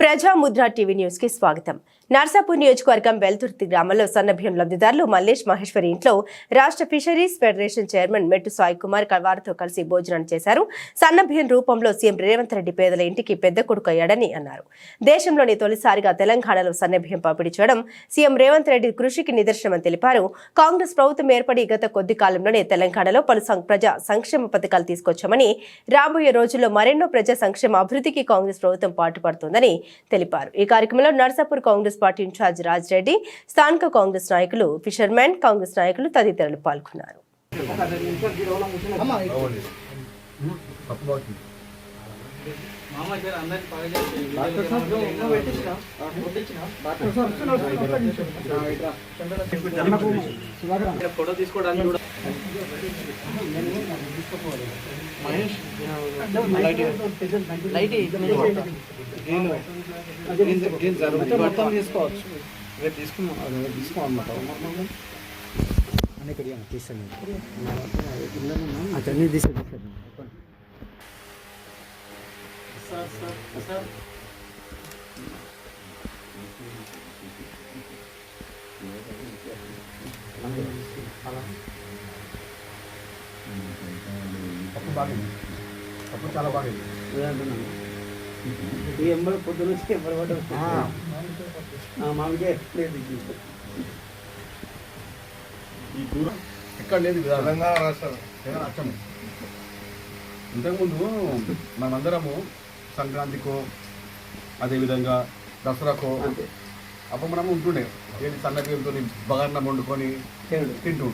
ప్రజాముద్ర TV న్యూస్కి స్వాగతం. నర్సాపూర్ నియోజకవర్గం వెల్తుర్తి గ్రామంలో సన్నభ్యం లబ్ధిదారులు మల్లేష్ మహేశ్వరి ఇంట్లో రాష్ట్ర ఫిషరీస్ ఫెడరేషన్ చైర్మన్ మెట్టు సాయి కుమార్ వారితో కలిసి భోజనం చేశారు. సన్నభ్యం రూపంలో సీఎం రేవంత్ రెడ్డి పేదల ఇంటికి పెద్ద కొడుకు అయ్యాడని అన్నారు. దేశంలోని తొలిసారిగా తెలంగాణలో సన్నభ్యం పంపిణీ చేయడం సీఎం రేవంత్ రెడ్డి కృషికి నిదర్శనమని తెలిపారు. కాంగ్రెస్ ప్రభుత్వం ఏర్పడి గత కొద్ది కాలంలోనే తెలంగాణలో పలు సం- ప్రజా సంక్షేమ పథకాలు తీసుకొచ్చామని రాబోయే రోజుల్లో మరెన్నో ప్రజా సంక్షేమ అభివృద్ధికి కాంగ్రెస్ ప్రభుత్వం పాటుపడుతోందని తెలిపారు. ఈ కార్యక్రమంలో నర్సాపూర్ కాంగ్రెస్ పార్టీ ఇన్ఛార్జ్ రాజ్ రెడ్డి స్థానిక కాంగ్రెస్ నాయకులు ఫిషర్మెన్ కాంగ్రెస్ నాయకులు తదితరులు పాల్గొన్నారు. ఫోటో తీసుకోవడానికి కూడా మొత్తం తీసుకోవచ్చు రేపు తీసుకున్నాం తీసుకోమన్నమాట అతన్ని తీసి ఎంబడి పొద్దున వచ్చి ఎంబడి పడ్డ మామిడికాయ లేదు ఈ దూరం ఎక్కడ లేదు తెలంగాణ రాష్ట్రం తెలంగాణ అచ్చం. ఇంతకుముందు మనమందరము సంక్రాంతికో అదేవిధంగా దసరాకో అప్పుడు మనం ఉంటుండే. ఏది సన్న బియ్యంతో బగాన్నం వండుకొని తినడు తింటూ